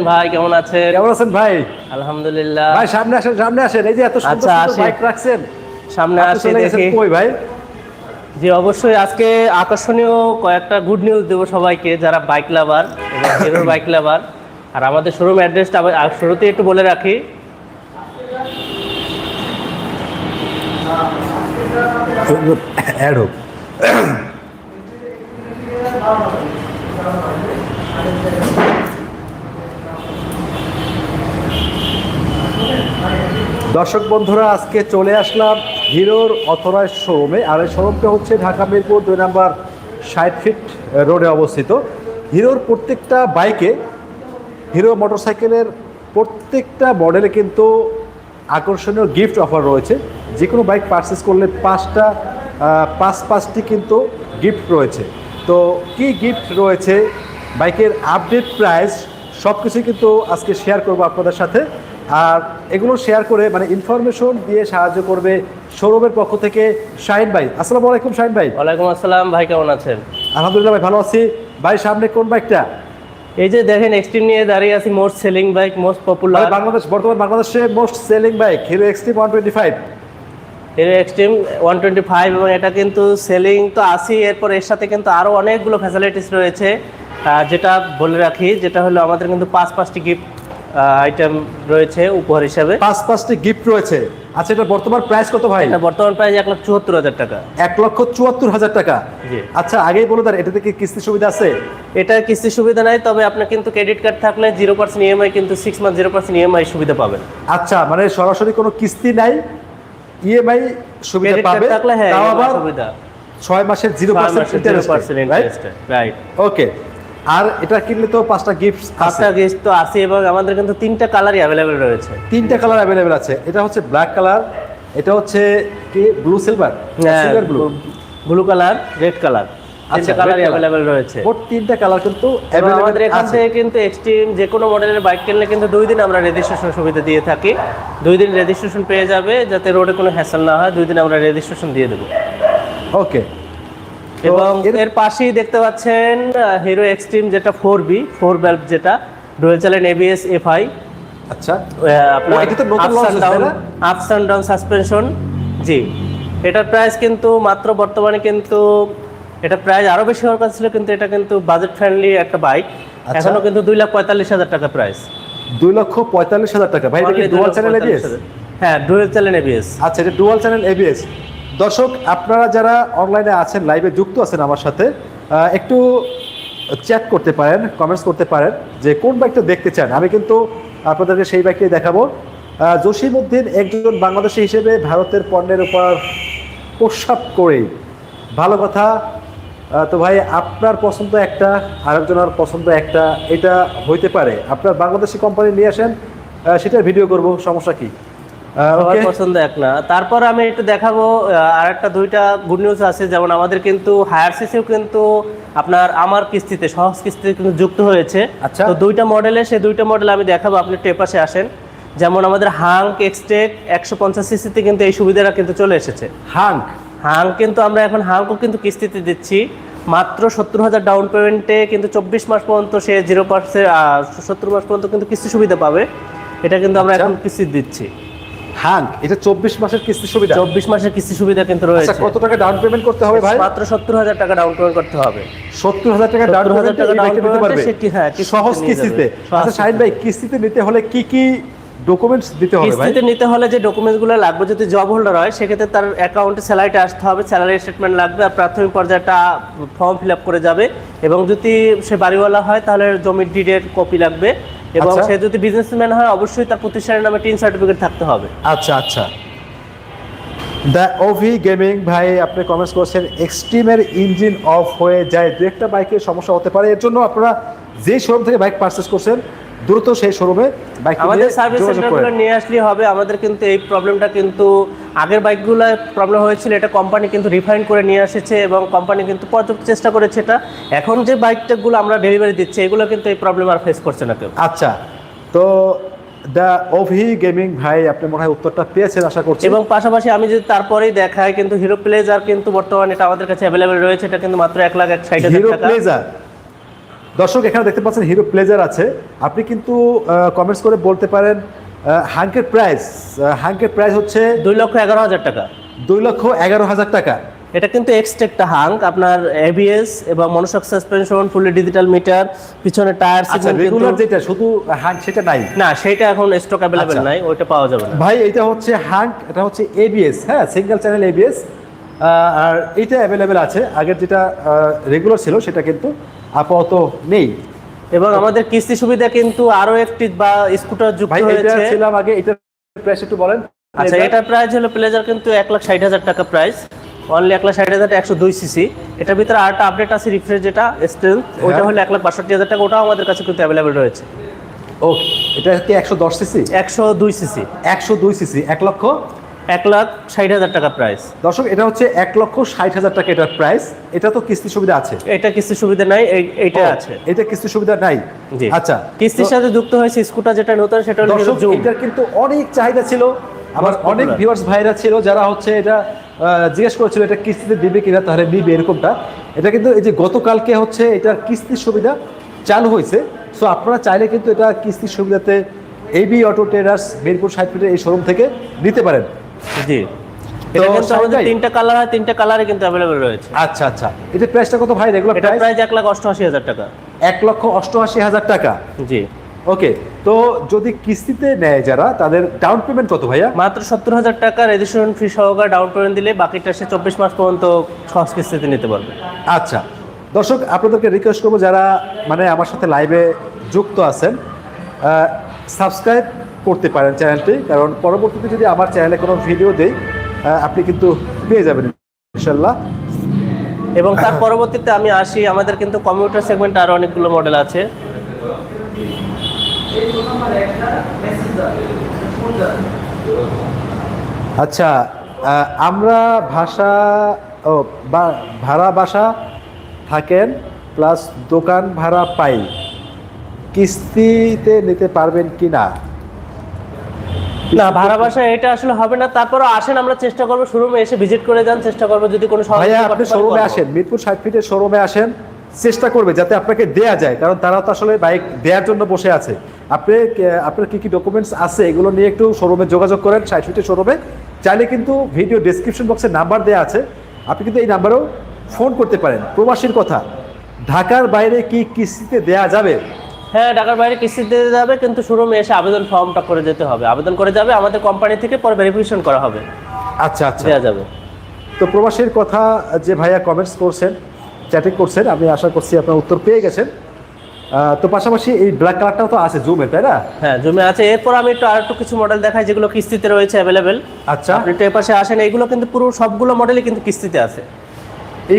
ভাই? কেমন আছেন? কেমন আছেন ভাই? আলহামদুলিল্লাহ। ভাই সামনে আসেন সামনে আসেন। এই যে এত সুন্দর আচ্ছা, বাইক রাখছেন। সামনে আসে দেখি। কই ভাই? জি অবশ্যই আজকে আকর্ষণীয় কয়েকটা গুড নিউজ দেবো সবাইকে যারা বাইক লাভার এবং হিরোর বাইক লাভার আর আমাদের শোরুম অ্যাড্রেসটা শুরুতে একটু বলে রাখি। অ্যাড হোক। দর্শক বন্ধুরা, আজকে চলে আসলাম হিরোর অথরাইজ শোরুমে। আর এই শোরুমটা হচ্ছে ঢাকা মিরপুর দুই নাম্বার ষাট ফিট রোডে অবস্থিত। হিরোর প্রত্যেকটা বাইকে, হিরো মোটরসাইকেলের প্রত্যেকটা মডেলে কিন্তু আকর্ষণীয় গিফট অফার রয়েছে। যে কোনো বাইক পারচেস করলে পাঁচটা পাঁচ পাঁচটি কিন্তু গিফট রয়েছে। তো কি গিফট রয়েছে? বাইকের আপডেট প্রাইস সব কিছুই কিন্তু আজকে শেয়ার করব আপনাদের সাথে। আর এগুলো শেয়ার করে মানে ইনফরমেশন দিয়ে সাহায্য করবে সৌরভের পক্ষ থেকে শাহিন ভাই। আসসালামু আলাইকুম শাহিন ভাই। ওয়ালাইকুম আসসালাম ভাই কেমন আছেন? আলহামদুলিল্লাহ ভাই ভালো আছি। ভাই সামনে কোন বাইকটা? এই যে দেখেন এক্সট্রিম নিয়ে দাঁড়িয়ে আছি most selling bike most popular Bangladesh বর্তমান বাংলাদেশে most selling bike Hero extreme one twenty five Hero extreme one twenty five এবং এটা কিন্তু সেলিং তো আসি এরপর এর সাথে কিন্তু আরও অনেকগুলো ফ্যাসিলিটিস রয়েছে। যেটা বলে রাখি যেটা হলো আমাদের কিন্তু পাঁচ পাঁচটি গিফট আইটেম রয়েছে উপহার হিসাবে। পাঁচ পাঁচটি গিফট রয়েছে। আচ্ছা এটা বর্তমান প্রাইস কত ভাই? এটা বর্তমান প্রাইস এক লাখ চুয়াত্তর হাজার টাকা। এক লক্ষ চুয়াত্তর হাজার টাকা। জি। আচ্ছা আগেই বলে দেন এটাতে কি কিস্তি সুবিধা আছে? এটা কিস্তি সুবিধা নাই তবে আপনার কিন্তু ক্রেডিট কার্ড থাকলে জিরো পার্সেন্ট ইএমআই কিন্তু six month zero percent EMI সুবিধা পাবেন। আচ্ছা মানে সরাসরি কোনো কিস্তি নাই ইএমআই সুবিধা পাবে থাকলে হ্যাঁ সুবিধা। ছয় মাসের zero percent interest right okay আর এটা কিনলে তো পাঁচটা গিফট আছে। পাঁচটা গেস্ট তো আছে এবং আমাদের কিন্তু তিনটা কালারই অ্যাভেলেবেল রয়েছে। তিনটা কালার অ্যাভেলেবেল আছে। এটা হচ্ছে ব্ল্যাক কালার এটা হচ্ছে কি blue silver silver blue blue colour red colour তিনটা আচ্ছা, কালারই অ্যাভেলেবেল রয়েছে। মোট তিনটা কালার কিন্তু আমাদের এখান থেকে কিন্তু এক্সট্রিম যে কোনো মডেলের বাইক কিনলে কিন্তু দুই দিন আমরা রেজিস্ট্রেশন সুবিধা দিয়ে থাকি। দুই দিন রেজিস্ট্রেশন পেয়ে যাবে যাতে রোডে কোনো হ্যাসেল না হয়। দুই দিন আমরা রেজিস্ট্রেশন দিয়ে দেবো। ওকে এবং এর পাশেই দেখতে পাচ্ছেন হিরো এক্সট্রিম যেটা ফোর বি ফোর বেল্ট যেটা ডুয়েল চ্যানেল এবিএস এফআই আচ্ছা। আপনার আপস অ্যান্ড ডাউন সাসপেনশন জি। এটার প্রাইস কিন্তু মাত্র বর্তমানে কিন্তু এটা প্রাইস আরও বেশি হওয়ার কথা ছিল কিন্তু এটা কিন্তু বাজেট ফ্রেন্ডলি একটা বাইক আচ্ছা। এখনও কিন্তু দুই লাখ পঁয়তাল্লিশ হাজার টাকা প্রাইস দুই লক্ষ পঁয়তাল্লিশ হাজার টাকা। ভাই এটা কি ডুয়াল চ্যানেল এবিএস হ্যাঁ ডুয়েল চ্যানেল এবিএস আচ্ছা এটা ডুয়াল চ্যানেল এবিএস দর্শক আপনারা যারা অনলাইনে আছেন লাইভে যুক্ত আছেন আমার সাথে একটু চ্যাট করতে পারেন কমেন্টস করতে পারেন যে কোন বাইকটা দেখতে চান। আমি কিন্তু আপনাদেরকে সেই বাইকটাই দেখাবো। আহ, জসিমউদ্দিন একজন বাংলাদেশি হিসেবে ভারতের পণ্যের উপর প্রস্রাব করেই। ভালো কথা। তো ভাই আপনার পছন্দ একটা আরেকজনের পছন্দ একটা এটা হইতে পারে। আপনার বাংলাদেশি কোম্পানি নিয়ে আসেন সেটার ভিডিও করব সমস্যা কি? পছন্দ এক না। তারপর আমি একটু দেখাবো আর একটা দুইটা গুড নিউজ আছে যেমন আমাদের কিন্তু হায়ার সিসিও কিন্তু আপনার আমার কিস্তিতে সহজ কিস্তিতে কিন্তু যুক্ত হয়েছে। আচ্ছা। তো দুইটা মডেলে সেই দুইটা মডেল আমি দেখাবো আপনি একটু এপাশে আসেন। যেমন আমাদের হাঙ্ক এক্সটেক একশো পঞ্চাশ সিসিতে কিন্তু এই সুবিধাটা কিন্তু চলে এসেছে। হাঙ্ক হাং কিন্তু আমরা এখন হাংকও কিন্তু কিস্তিতে দিচ্ছি। মাত্র সত্তর হাজার ডাউন পেমেন্টে কিন্তু চব্বিশ মাস পর্যন্ত সে জিরো পার্সেন্ট সত্তর মাস পর্যন্ত কিন্তু কিস্তি সুবিধা পাবে। এটা কিন্তু আমরা আচ্ছা। এখন কিস্তি দিচ্ছি। হাঙ্ক এটা চব্বিশ মাসের কিস্তি সুবিধা। চব্বিশ মাসের কিস্তি সুবিধা কিন্তু আচ্ছা রয়েছে। কত টাকা ডাউন পেমেন্ট করতে হবে ভাই? মাত্র সত্তর হাজার টাকা ডাউন পেমেন্ট করতে হবে। সত্তর হাজার টাকা ডাউন 70,000 টাকা down পেমেন্ট পারবে। হ্যাঁ, সহজ কিস্তিতে। আচ্ছা শাহিন ভাই কিস্তিতে। নিতে হলে কি কি ডকুমেন্টস দিতে হবে কিস্তিতে নিতে হলে যে ডকুমেন্টসগুলো লাগবে যদি জব হোল্ডার হয় সেক্ষেত্রে তার অ্যাকাউন্টে স্যালারিটা আসতে হবে স্যালারি স্টেটমেন্ট লাগবে আর প্রাথমিক পর্যায়টা ফর্ম ফিল আপ করে যাবে। এবং যদি সে বাড়িওয়ালা হয় তাহলে জমির ডিডের কপি লাগবে। এবং আচ্ছা। সে যদি বিজনেসম্যান হয় অবশ্যই তার প্রতিষ্ঠানের নামে টিন সার্টিফিকেট থাকতে হবে। আচ্ছা আচ্ছা। দ্য ওভি গেমিং ভাই আপনি কমেন্টস করছেন এক্সট্রিমের ইঞ্জিন অফ হয়ে যায়। দু একটা বাইকের সমস্যা হতে পারে। এর জন্য আপনারা যে শোরুম থেকে বাইক পারচেস করছেন দ্রুত সেই শোরুমে বাইক আমাদের সার্ভিস সেন্টারগুলো নিয়ে আসলেই হবে। আমাদের কিন্তু এই প্রবলেমটা কিন্তু আগের বাইকগুলো প্রবলেম হয়েছিল এটা কোম্পানি কিন্তু রিফাইন করে নিয়ে এসেছে এবং কোম্পানি কিন্তু পর্যাপ্ত চেষ্টা করেছে এটা। এখন যে বাইকটাগুলো আমরা ডেলিভারি দিচ্ছি এগুলো কিন্তু এই প্রবলেম আর ফেস করছে না কেউ। আচ্ছা তো দ্য ওভি গেমিং ভাই আপনি মনে হয় উত্তরটা পেয়েছেন আশা করছি। এবং পাশাপাশি আমি যদি তারপরেই দেখাই কিন্তু হিরো প্লেজার কিন্তু বর্তমানে এটা আমাদের কাছে অ্যাভেলেবেল রয়েছে এটা কিন্তু মাত্র এক লাখ এক হাজার হিরো প্লেজার দর্শক এখানে দেখতে পাচ্ছেন হিরো প্লেজার আছে। আপনি কিন্তু কমেন্টস করে বলতে পারেন হাঙ্কের প্রাইস হাঙ্কের প্রাইস হচ্ছে দুই লক্ষ এগারো হাজার টাকা। দুই লক্ষ এগারো হাজার টাকা। এটা কিন্তু এক্সট্রা একটা হাঙ্ক আপনার এবিএস এবং monoshock suspension fully digital meter পিছনে টায়ার আচ্ছা রেগুলার যেটা শুধু হাঙ্ক সেটা নাই। না সেটা এখন স্টক অ্যাভেলেবেল আচ্ছা। নাই ওইটা পাওয়া যাবে না। ভাই এটা হচ্ছে হাঙ্ক এটা হচ্ছে এবিএস হ্যাঁ সিঙ্গেল চ্যানেল এবিএস আর এটা অ্যাভেলেবেল আছে। আগের যেটা রেগুলার ছিল সেটা কিন্তু আপাতত নেই। এবং আমাদের কিস্তি সুবিধা কিন্তু আরও একটি বা স্কুটার যুক্ত হয়েছে। ছিলাম আগে এটার প্রাইস একটু বলেন। আচ্ছা এটার প্রাইস হলো প্লেজার কিন্তু এক লাখ ষাট হাজার টাকা প্রাইস অনলি এক লাখ ষাট হাজার একশো দুই সিসি এটার ভিতরে আরেকটা আপডেট আছে রিফ্রেশ যেটা ওইটা হ্যাঁ। হলো এক লাখ বাষট্টি হাজার টাকা ওটাও আমাদের কাছে কিন্তু অ্যাভেলেবেল রয়েছে। ও এটা কি একশো দশ সিসি একশো দুই সিসি একশো দুই সিসি এক লক্ষ এক লাখ ষাট হাজার টাকা প্রাইস দর্শক এটা হচ্ছে এক লক্ষ ষাট হাজার টাকা এটার প্রাইস এটা তো কিস্তি সুবিধা আছে। এটা কিস্তি সুবিধা নাই এই- এইটা আছে। এটা কিস্তি সুবিধা নাই। জি। আচ্ছা। কিস্তির সাথে যুক্ত হয়েছে স্কুটার যেটা নতুন সেটা দর্শক এটার কিন্তু অনেক চাহিদা ছিল। আবার অনেক ভিউয়ার্স ভাইরা ছিল যারা হচ্ছে এটা জিজ্ঞেস করেছিল এটা কিস্তিতে দিবে কিনা? তাহলে নিবে এরকমটা। এটা কিন্তু এই যে গতকালকে হচ্ছে এটার কিস্তির সুবিধা চালু হয়েছে। সো আপনারা চাইলে কিন্তু এটা কিস্তির সুবিধাতে A B auto traders Mirpur ফিটের এই শোরুম থেকে নিতে পারেন। জি। এটা কিন্তু আমাদের তিনটা কালার হয় তিনটা কালারে কিন্তু অ্যাভেলেবেল রয়েছে। আচ্ছা আচ্ছা। এটার প্রাইসটা কত ভাই? রেগুলার এটা প্রাইস প্রাইস এক লাখ অষ্টআশি হাজার টাকা। এক লক্ষ অষ্টআশি হাজার টাকা? জি। ওকে তো যদি কিস্তিতে নেয় যারা তাদের ডাউন পেমেন্ট কত ভাইয়া? মাত্র সত্তর হাজার টাকা রেজিস্ট্রেশন ফি সহকারে ডাউন পেমেন্ট দিলে বাকিটা সে চব্বিশ মাস পর্যন্ত সহজ কিস্তিতে নিতে পারবে। আচ্ছা দর্শক আপনাদেরকে রিকোয়েস্ট করব যারা মানে আমার সাথে লাইভে যুক্ত আছেন সাবস্ক্রাইব করতে পারেন চ্যানেলটি কারণ পরবর্তীতে যদি আমার চ্যানেলে কোনো ভিডিও দেই আপনি কিন্তু পেয়ে যাবেন ইনশাল্লাহ এবং তার পরবর্তীতে আমি আসি আমাদের কিন্তু কম্পিউটার সেগমেন্ট আরও অনেকগুলো মডেল আছে। আচ্ছা আমরা ভাষা ও বা ভাড়া বাসা থাকেন প্লাস দোকান ভাড়া পাই। কিস্তিতে নিতে পারবেন কি না না ভাড়া বাসা এটা আসলে হবে না। তারপরও আসেন আমরা চেষ্টা করব শোরুমে এসে ভিজিট করে যান চেষ্টা করব যদি কোনো সহযোগিতা আপনি শোরুমে আসেন মিরপুর ষাট ফিটের শোরুমে আসেন চেষ্টা করবে যাতে আপনাকে দেয়া যায় কারণ তারা তো আসলে বাইক দেওয়ার জন্য বসে আছে। আপনি আপনার কি কি ডকুমেন্টস আছে এগুলো নিয়ে একটু শোরুমে যোগাযোগ করেন ষাট ফিটের শোরুমে চাইলে কিন্তু ভিডিও ডেসক্রিপশন বক্সে নাম্বার দেওয়া আছে। আপনি কিন্তু এই নাম্বারেও ফোন করতে পারেন। প্রবাসীর কথা ঢাকার বাইরে কি কিস্তিতে দেয়া যাবে? হ্যাঁ ঢাকার বাইরে কিস্তি দিতে যাবে কিন্তু শোরুমে এসে আবেদন ফর্মটা করে যেতে হবে। আবেদন করে যাবে আমাদের কোম্পানি থেকে পরে ভেরিফিকেশন করা হবে। আচ্ছা আচ্ছা। দেওয়া যাবে। তো প্রবাসীর কথা যে ভাইয়া কমেন্টস করছেন চ্যাটিং করছেন আমি আশা করছি আপনার উত্তর পেয়ে গেছেন। তো পাশাপাশি এই ব্ল্যাক কালারটাও তো আছে জুমে তাই না? হ্যাঁ জুমে আছে। এরপর আমি একটু আরেকটু কিছু মডেল দেখাই যেগুলো কিস্তিতে রয়েছে অ্যাভেলেবেল আচ্ছা। আপনি একটু এপাশে আসেন এইগুলো কিন্তু পুরো সবগুলো মডেলই কিন্তু কিস্তিতে আছে।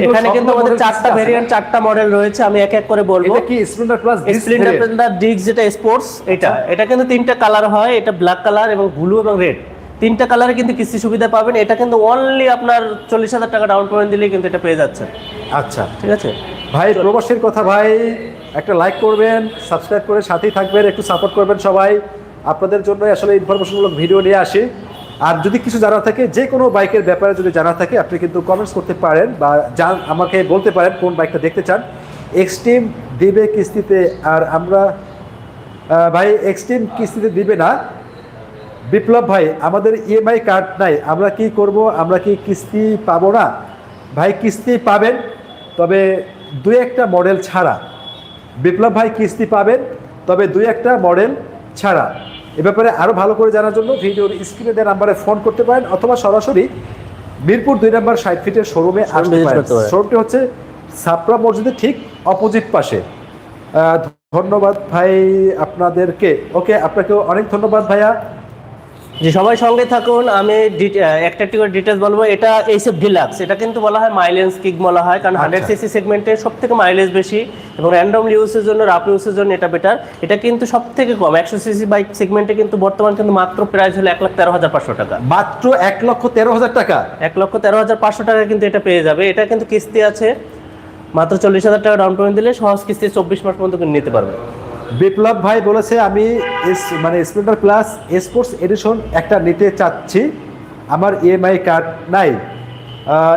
এখানে কিন্তু আমাদের চারটা ভেরিয়েন্ট চারটা মডেল রয়েছে আমি এক এক করে বলব। এটা কি Splendor plus Splendor plus disc যেটা স্পোর্টস এটা। এটা কিন্তু তিনটা কালার হয় এটা ব্ল্যাক কালার এবং ব্লু এবং রেড তিনটা কালারে কিন্তু কিস্তি সুবিধা পাবেন এটা কিন্তু অনলি আপনার চল্লিশ হাজার টাকা ডাউন পেমেন্ট দিলেই কিন্তু এটা পেয়ে যাচ্ছে আচ্ছা। ঠিক আছে? ভাই প্রবাসীর কথা ভাই একটা লাইক করবেন সাবস্ক্রাইব করে সাথেই থাকবেন একটু সাপোর্ট করবেন সবাই। আপনাদের জন্য আসলে ইনফরমেশনমূলক ভিডিও নিয়ে আসি। আর যদি কিছু জানা থাকে, যে কোনো বাইকের ব্যাপারে যদি জানা থাকে, আপনি কিন্তু কমেন্টস করতে পারেন বা জান, আমাকে বলতে পারেন কোন বাইকটা দেখতে চান। এক্সট্রিম দিবে কিস্তিতে, আর আমরা ভাই এক্সট্রিম কিস্তিতে দিবে না। বিপ্লব ভাই, আমাদের ইএমআই কার্ড নাই, আমরা কি করব, আমরা কি কিস্তি পাবো না? ভাই, কিস্তি পাবেন, তবে দুই একটা মডেল ছাড়া। বিপ্লব ভাই, কিস্তি পাবেন, তবে দুই একটা মডেল ছাড়া। এ ব্যাপারে আরও ভালো করে জানার জন্য ভিডিওর স্ক্রিনে দেওয়া নাম্বারে ফোন করতে পারেন অথবা সরাসরি মিরপুর দুই নাম্বার ষাট ফিটের শোরুমে আসতে পারেন। শোরুমটি হচ্ছে সাপরা মসজিদের ঠিক অপোজিট পাশে। আহ, ধন্যবাদ ভাই আপনাদেরকে। ওকে আপনাকেও অনেক ধন্যবাদ ভাইয়া। যে সবাই সঙ্গে থাকুন আমি একটা একটি করে ডিটেলস বলব। এটা এইসব ডিলাক্স এটা কিন্তু বলা হয় মাইলেজ কিক বলা হয় কারণ হান্ড্রেড। সিসি সেগমেন্টে সব থেকে মাইলেজ বেশি এবং র্যান্ডম ইউজের জন্য রাফ ইউজের জন্য এটা বেটার এটা কিন্তু সব থেকে কম একশো সিসি বাইক সেগমেন্টে কিন্তু বর্তমান কিন্তু মাত্র প্রাইস হলো এক লাখ তেরো হাজার পাঁচশো টাকা। মাত্র এক লক্ষ তেরো হাজার টাকা? এক লক্ষ তেরো হাজার পাঁচশো টাকা কিন্তু এটা পেয়ে যাবে। এটা কিন্তু কিস্তি আছে মাত্র চল্লিশ হাজার টাকা ডাউন পেমেন্ট দিলে সহজ কিস্তি চব্বিশ মাস পর্যন্ত নিতে পারবে। বিপ্লব ভাই বলেছে, আমি মানে স্প্লেন্ডার প্লাস স্পোর্টস এডিশন একটা নিতে চাচ্ছি। আমার ইএমআই কার্ড নাই।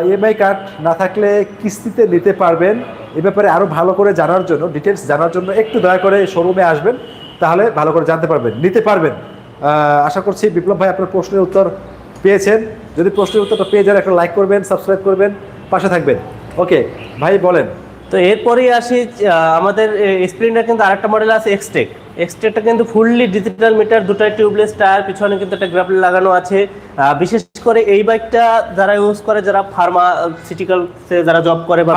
ইএমআই কার্ড না থাকলে কিস্তিতে নিতে পারবেন। এ ব্যাপারে আরও ভালো করে জানার জন্য ডিটেলস জানার জন্য একটু দয়া করে শোরুমে আসবেন, তাহলে ভালো করে জানতে পারবেন, নিতে পারবেন। আশা করছি বিপ্লব ভাই আপনার প্রশ্নের উত্তর পেয়েছেন। যদি প্রশ্নের উত্তরটা পেয়ে যান, একটা লাইক করবেন সাবস্ক্রাইব করবেন, পাশে থাকবেন। ওকে ভাই বলেন। তো এরপরেই আসি আমাদের স্প্লেন্ডার কিন্তু আরেকটা মডেল আছে এক্সটেক এক্সটেকটা কিন্তু ফুললি ডিজিটাল মিটার দুটাই টিউবলেস টায়ার পিছনে কিন্তু একটা গ্রাফলি লাগানো আছে। বিশেষ করে এই বাইকটা যারা ইউজ করে যারা ফার্মাসিউটিক্যাল যারা জব করে বা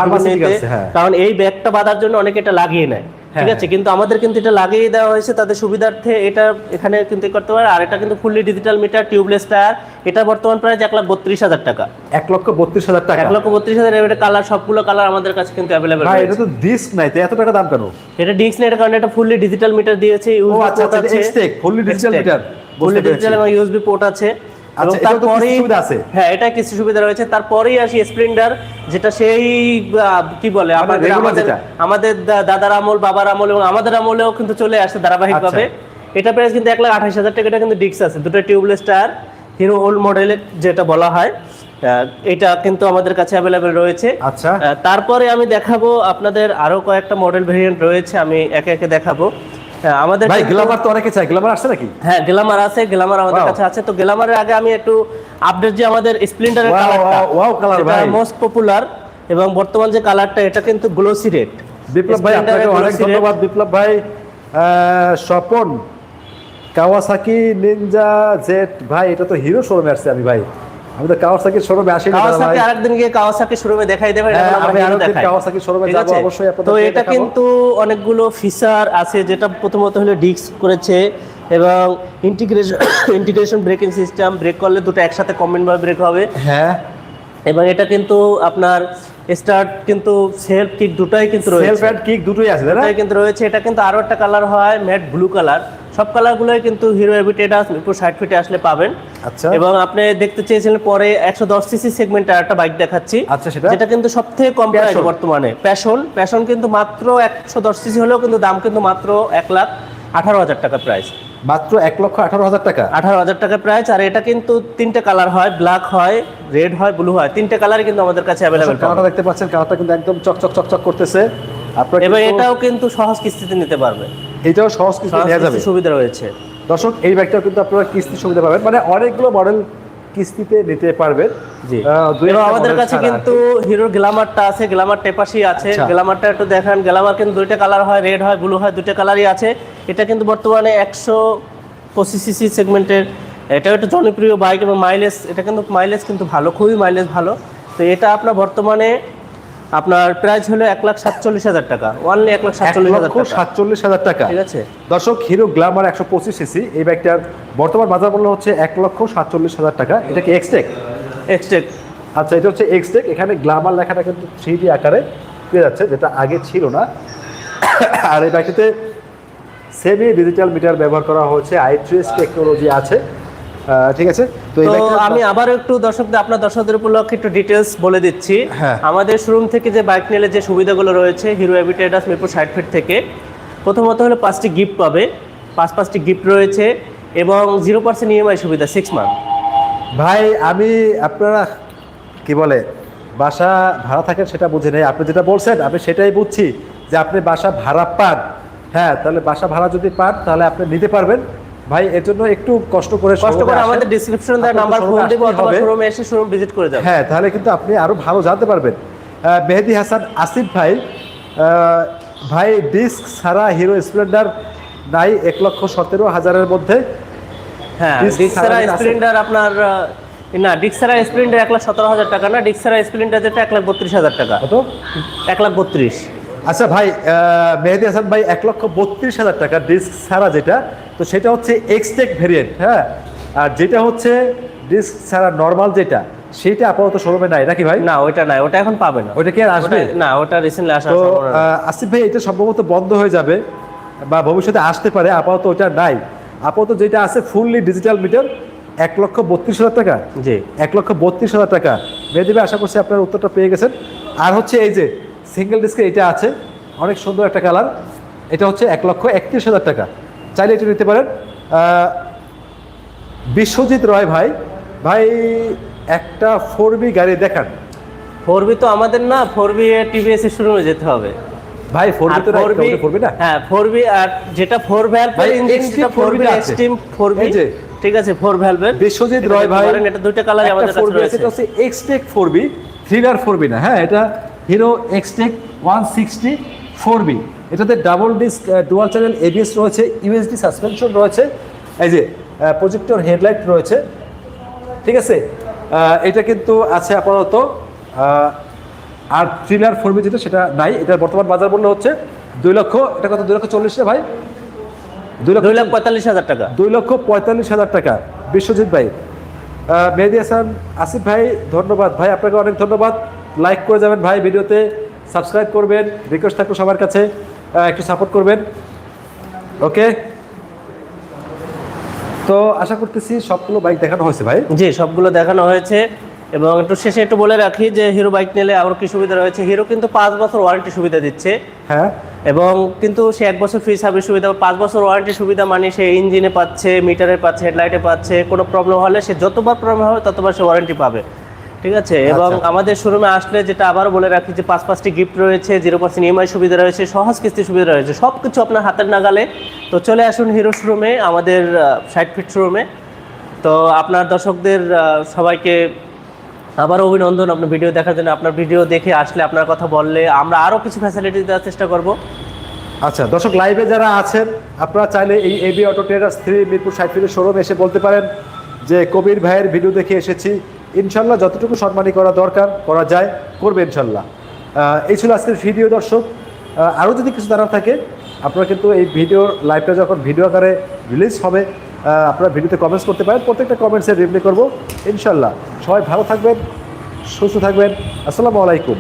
হ্যাঁ। কারণ এই ব্যাগটা বাঁধার জন্য অনেকে এটা লাগিয়ে নেয়। ঠিক হ্যাঁ, আছে? কিন্তু আমাদের কিন্তু এটা লাগিয়ে দেওয়া হয়েছে তাদের সুবিধার্থে এটা এখানে কিন্তু করতে পারে। আর এটা কিন্তু fully digital meter tubeless tyre এটা বর্তমান প্রায় এক লাখ বত্রিশ হাজার টাকা। এক লক্ষ বত্রিশ হাজার টাকা? এক লক্ষ বত্রিশ হাজার এটা কালার সবগুলো কালার আমাদের কাছে কিন্তু অ্যাভেলেবেল ভাই এটা তো ডিস্ক নাই তো এত টাকা দাম কেন? এটা ডিস্ক নেটের কারণে এটা ফুললি ডিজিটাল মিটার দিয়েছে ও আচ্ছা আচ্ছা fully digital meter fully digital এবং ইউএসবি পোর্ট আছে। এবং আচ্ছা? হ্যাঁ এটা কিছু সুবিধা রয়েছে তারপরেই আসি স্প্লেন্ডার যেটা সেই কি বলে আমাদের আমাদের যেটা? আমাদের দা- দাদার আমল বাবার আমল এবং আমাদের আমলেও কিন্তু চলে আসছে ধারাবাহিকভাবে। এটা প্রাইস কিন্তু এক লাখ আঠাশ হাজার টাকা এটা কিন্তু আছে দুটো টিউবলেস টায়ার হিরো ওল্ড মডেলের যেটা বলা হয় এটা কিন্তু আমাদের কাছে অ্যাভেলেবেল রয়েছে আচ্ছা তারপরে আমি দেখাবো আপনাদের আরও কয়েকটা মডেল ভেরিয়েন্ট রয়েছে আমি একে একে দেখাবো আমাদের ভাই তো অনেকে চাই গ্লামার আসছে নাকি? হ্যাঁ গ্লামার আছে গ্লামার আমাদের. কাছে আছে। তো আগে আমি একটু আপডেট যে আমাদের স্প্লেন্ডারের কালারটা wow color ভাই। মোস্ট পপুলার এবং বর্তমান যে কালারটা এটা কিন্তু গ্লোসি রেড বিপ্লব ভাই আপনাকে অনেক ধন্যবাদ বিপ্লব ভাই। স্বপন কাওয়াসাকি নিনজা জেট ভাই এটা তো হিরো শোরুমে আসছে আমি ভাই। আমি তো কাওয়াসাকির শোরুমে আসি কাওয়াসাকি আরেকদিন গিয়ে কাওয়াসাকি শোরুমে দেখাই দেবে এটা হ্যাঁ, আমি আরেকদিন কাওয়াসাকি শোরুমে যাব আছে? অবশ্যই আপনাদের তো এটা কিন্তু অনেকগুলো ফিচার আছে যেটা প্রথমত হলো ডিস্ক করেছে এবং integration integration braking system brake করলে দুটো একসাথে কম্বিন ভাবে ব্রেক হবে। হ্যাঁ। এবং এটা কিন্তু আপনার স্টার্ট কিন্তু সেলফ কিক দুটাই কিন্তু রয়েছে। সেলফ অ্যান্ড কিক দুটোই আছে তাই না? কিন্তু রয়েছে। এটা কিন্তু আরও একটা কালার হয় ম্যাট ব্লু কালার সব কালারগুলোই কিন্তু হিরো এভিটেডাস মিরপুর ষাট ফিটে আসলে পাবেন। আচ্ছা। এবং আপনি দেখতে চেয়েছিলেন পরে একশো দশ সিসি সেগমেন্টের একটা বাইক দেখাচ্ছি। আচ্ছা, সেটা? যেটা কিন্তু সব থেকে কম প্রাইস বর্তমানে। প্যাশন প্যাশন কিন্তু মাত্র একশো দশ সিসি হলেও কিন্তু দাম কিন্তু মাত্র এক লাখ আঠারো হাজার টাকা প্রাইস মাত্র এক লক্ষ আঠারো হাজার টাকা। আঠারো হাজার টাকা প্রাইস আর এটা কিন্তু তিনটে কালার হয় ব্ল্যাক হয় রেড হয় ব্লু হয়। তিনটে কালার কিন্তু আমাদের কাছে অ্যাভেলেবেল কালারটা দেখতে পাচ্ছেন কালারটা কিন্তু একদম চকচক চকচক করতেছে। আপনার এবার এটাও কিন্তু সহজ কিস্তিতে নিতে পারবে। এটাও সহজ কিস্তিতে নেওয়া যাবে। সুবিধা রয়েছে। দর্শক এই ব্যাগটাও কিন্তু আপনারা কিস্তি সুবিধা পাবেন। মানে অনেকগুলো মডেল কিস্তিতে নিতে পারবেন জি। আমাদের কাছে কিন্তু হিরোর গ্লামারটা আছে গ্লামার টেপাসি আছে। আচ্ছা। গ্লামারটা একটু দেখান গ্লামার কিন্তু দুইটা কালার হয় রেড হয় ব্লু হয় দুইটা কালারই আছে। এটা কিন্তু বর্তমানে একশো পঁচিশ সিসি সেগমেন্টের এটাও একটা জনপ্রিয় বাইক এবং মাইলেজ এটা কিন্তু মাইলেজ কিন্তু ভালো খুবই মাইলেজ ভালো। তো এটা আপনার বর্তমানে আপনার প্রাইস হলো এক লাখ সাতচল্লিশ হাজার টাকা। ওয়ানলি এক লাখ সাতচল্লিশ হাজার টাকা। সাতচল্লিশ হাজার টাকা। ঠিক আছে? দর্শক হিরো গ্ল্যামার একশো পঁচিশ সিসি এই বাইকটার বর্তমান বাজার মূল্য হচ্ছে এক লক্ষ সাতচল্লিশ হাজার টাকা। এটা কি এক্সটেক এক্সটেক আচ্ছা এটা হচ্ছে এক্সটেক এখানে গ্ল্যামার লেখাটা কিন্তু থ্রি ডি আকারে পেয়ে যাচ্ছে যেটা আগে ছিল না। আর এই বাইকটিতে সেমি ডিজিটাল মিটার ব্যবহার করা হয়েছে। আইট্রিএস টেকনোলজি আছে। ঠিক আছে? তো আমি আবার একটু দর্শকদের আপনার দর্শকদের উপলক্ষে একটু ডিটেলস বলে দিচ্ছি। হ্যাঁ। আমাদের শোরুম থেকে যে বাইক নিলে যে সুবিধাগুলো রয়েছে হিরো অ্যাভিটেডাস মিরপুর ষাট ফিট থেকে প্রথমত হলো পাঁচটি গিফট পাবে। পাঁচ পাঁচটি গিফট রয়েছে এবং জিরো পার্সেন্ট ইএমআই সুবিধা সিক্স মান্থ ভাই আমি আপনারা কি বলে বাসা ভাড়া থাকেন সেটা বুঝে নেই। আপনি যেটা বলছেন আমি সেটাই বুঝছি যে আপনি বাসা ভাড়া পান। হ্যাঁ তাহলে বাসা ভাড়া যদি পান তাহলে আপনি নিতে পারবেন। ভাই এর জন্য একটু কষ্ট করে কষ্ট করে আমাদের ডিসক্রিপশন দেওয়া নাম্বার ফোন দেবো অথবা শোরুমে এসে শোরুম ভিজিট করে যাবেন। হ্যাঁ তাহলে কিন্তু আপনি আরও ভালো জানতে পারবেন। মেহেদি হাসান আসিফ ভাই ভাই ডিস্ক ছাড়া হিরো স্প্লেন্ডার নাই এক লক্ষ সতেরো হাজারের মধ্যে। হ্যাঁ Disc ছাড়া স্প্লেন্ডার আপনার না ডিক্সারা স্প্লেন্ডার এক লাখ সতেরো হাজার টাকা না ডিক্সারা স্প্লেন্ডার যেটা এক লাখ বত্রিশ হাজার টাকা। কত? এক লাখ বত্রিশ। আচ্ছা ভাই মেহেদি হাসান ভাই এক লক্ষ বত্রিশ হাজার টাকা ডিস্ক ছাড়া যেটা তো সেটা হচ্ছে এক্সটেক ভেরিয়েন্ট হ্যাঁ? আর যেটা হচ্ছে ডিস্ক ছাড়া নর্মাল যেটা সেটা আপাতত শোরুমে নাই নাকি ভাই? না ওইটা নাই ওটা এখন পাবে না। ওইটা কি আর আসবে? না ওটা রিসেন্টলি আসার তো। আসিফ ভাই এটা সম্ভবত বন্ধ হয়ে যাবে বা ভবিষ্যতে আসতে পারে আপাতত ওটা নাই। আপাতত যেটা আছে ফুললি ডিজিটাল মিটার এক লক্ষ বত্রিশ হাজার টাকা। জি। এক লক্ষ বত্রিশ হাজার টাকা। মেয়েদেবী আশা করছি আপনার উত্তরটা পেয়ে গেছেন। আর হচ্ছে এই যে সিঙ্গেল ডিস্কের এটা আছে অনেক সুন্দর একটা কালার এটা হচ্ছে এক লক্ষ একত্রিশ হাজার টাকা। চাইলে এটা নিতে পারেন বিশ্বজিৎ রয় ভাই ভাই একটা ফোর বি গাড়ি দেখান ফোর বি তো আমাদের না ফোর বি টিভিএস এর শোরুমে যেতে হবে ভাই ফোর আর তো ফোর বি ফোর বি না হ্যাঁ ফোর বি আর যেটা ফোর ভ্যালভ ভাই, ইঞ্জিন যেটা four V. Xtreme four V. ঠিক আছে ফোর ভ্যালভের বিশ্বজিৎ রয় ভাই এটা দুইটা কালার আমাদের কাছে রয়েছে এটা হচ্ছে Xtec four V thriller four V না হ্যাঁ এটা Hero Xtec one sixty four V এটাতে double disc dual channel ABS রয়েছে ইউএসডি সাসপেনশন রয়েছে এই যে প্রজেক্টর হেডলাইট রয়েছে ঠিক আছে? এটা কিন্তু আছে আপাতত আর থ্রিলার ফোর বি যেটা সেটা নাই এটার বর্তমান বাজার মূল্য হচ্ছে দুই লক্ষ এটা কত দুই লক্ষ চল্লিশ না ভাই? দুই লক্ষ দুই লাখ পঁয়তাল্লিশ হাজার টাকা। দুই লক্ষ পঁয়তাল্লিশ হাজার টাকা। বিশ্বজিৎ ভাই মেহেদি হাসান আসিফ ভাই ধন্যবাদ ভাই আপনাকে অনেক ধন্যবাদ। লাইক করে যাবেন ভাই ভিডিওতে সাবস্ক্রাইব করবেন রিকোয়েস্ট থাকল সবার কাছে। একটু সাপোর্ট করবেন। ওকে তো আশা করতেছি সবগুলো বাইক দেখানো হয়েছে ভাই। জি সবগুলো দেখানো হয়েছে এবং একটু শেষে একটু বলে রাখি যে হিরো বাইক নিলে আরও কি সুবিধা রয়েছে? হিরো কিন্তু পাঁচ বছর ওয়ারেন্টি সুবিধা দিচ্ছে। হ্যাঁ। এবং কিন্তু সে এক বছর ফ্রি সার্ভিস সুবিধা পাঁচ বছর ওয়ারেন্টি সুবিধা মানে সে ইঞ্জিনে পাচ্ছে মিটারে পাচ্ছে হেডলাইটে পাচ্ছে কোনো প্রবলেম হলে সে যতবার প্রবলেম হবে ততবার সে ওয়ারেন্টি পাবে। ঠিক আছে? এবং আচ্ছা। আমাদের শোরুমে আসলে যেটা আবারও বলে রাখি যে পাঁচ পাঁচটি গিফট রয়েছে জিরো পার্সেন্ট ইএমআই সুবিধা রয়েছে সহজ কিস্তি সুবিধা রয়েছে সব কিছু আপনার হাতের নাগালে। তো চলে আসুন হিরো শোরুমে আমাদের ষাট ফিট শোরুমে। তো আপনার দর্শকদের সবাইকে আবার অভিনন্দন আপনার ভিডিও দেখার জন্য। আপনার ভিডিও দেখে আসলে আপনার কথা বললে আমরা আরও কিছু ফ্যাসিলিটি দেওয়ার চেষ্টা করব। আচ্ছা দর্শক লাইভে যারা আছেন আপনারা চাইলে এই AB auto traders three Mirpur ষাট ফিটের শোরুম এসে বলতে পারেন যে কবির ভাইয়ের ভিডিও দেখে এসেছি। ইনশাল্লাহ যতটুকু সম্মানী করা দরকার, করা যায়, করবে ইনশাল্লাহ। এই ছিল আজকের ভিডিও, দর্শক। আরও যদি কিছু জানার থাকে, আপনারা কিন্তু এই ভিডিওর লাইভটা যখন ভিডিও আকারে রিলিজ হবে আপনারা ভিডিওতে কমেন্টস করতে পারেন। প্রত্যেকটা কমেন্টসের রিপ্লাই করব, ইনশাল্লাহ। সবাই ভালো থাকবেন, সুস্থ থাকবেন। আসসালামু আলাইকুম।